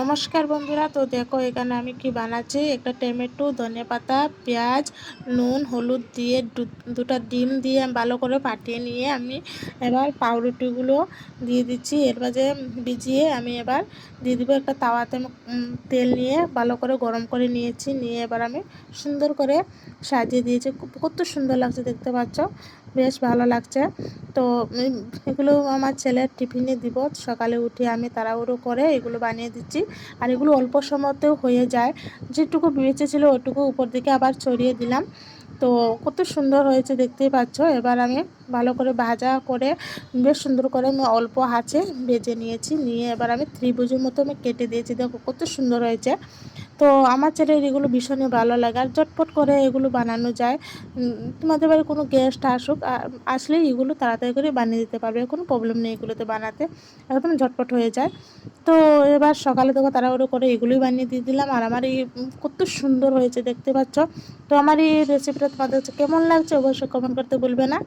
নমস্কার বন্ধুরা, তো দেখো এখানে আমি কি বানাচ্ছি? একটা টমেটো, ধনে পাতা, পেঁয়াজ, নুন, হলুদ দিয়ে দুটো ডিম দিয়ে ভালো করে ফাটিয়ে নিয়ে আমি এবার পাউরুটিগুলো দিয়ে দিচ্ছি। এর মাঝে ভিজিয়ে আমি এবার দিয়ে দিব একটা তাওয়াতে তেল নিয়ে ভালো করে গরম করে নিয়েছি। নিয়ে এবার আমি সুন্দর করে সাজিয়ে দিয়েছি। কত সুন্দর লাগছে দেখতে পাচ্ছ? বেশ ভালো লাগছে। তো এগুলো আমার ছেলের টিফিনে দিব। সকালে উঠে আমি তাড়াহুড়ো করে এগুলো বানিয়ে দিচ্ছি। আর এগুলো অল্প সময়তেও হয়ে যায়। যেটুকু বেঁচে ছিল ওটুকু উপর দিকে আবার ছড়িয়ে দিলাম। তো কত সুন্দর হয়েছে দেখতেই পাচ্ছ। এবার আমি ভালো করে ভাজা করে বেশ সুন্দর করে আমি অল্প হাঁচে ভেজে নিয়েছি। নিয়ে এবার আমি ত্রিভুজের মতো আমি কেটে দিয়েছি। দেখো কত সুন্দর হয়েছে। তো আমার ছেলের এগুলো ভীষণই ভালো লাগে আর চটপট করে এগুলো বানানো যায়। তোমাদের বাড়ি কোনো গেস্ট আসুক আসলে এগুলো তাড়াতাড়ি করে বানিয়ে দিতে পারবে, কোনো প্রবলেম নেই এগুলোতে বানাতে, একদম ঝটপট হয়ে যায়। তো এবার সকালে দেখো তাড়াহুড়ো করে এগুলোই বানিয়ে দিয়ে দিলাম, আর আমার এই কত সুন্দর হয়েছে দেখতে পাচ্ছ। তো আমার এই রেসিপিটা তোমাদের কেমন লাগছে অবশ্যই কমেন্ট করতে বলবে না।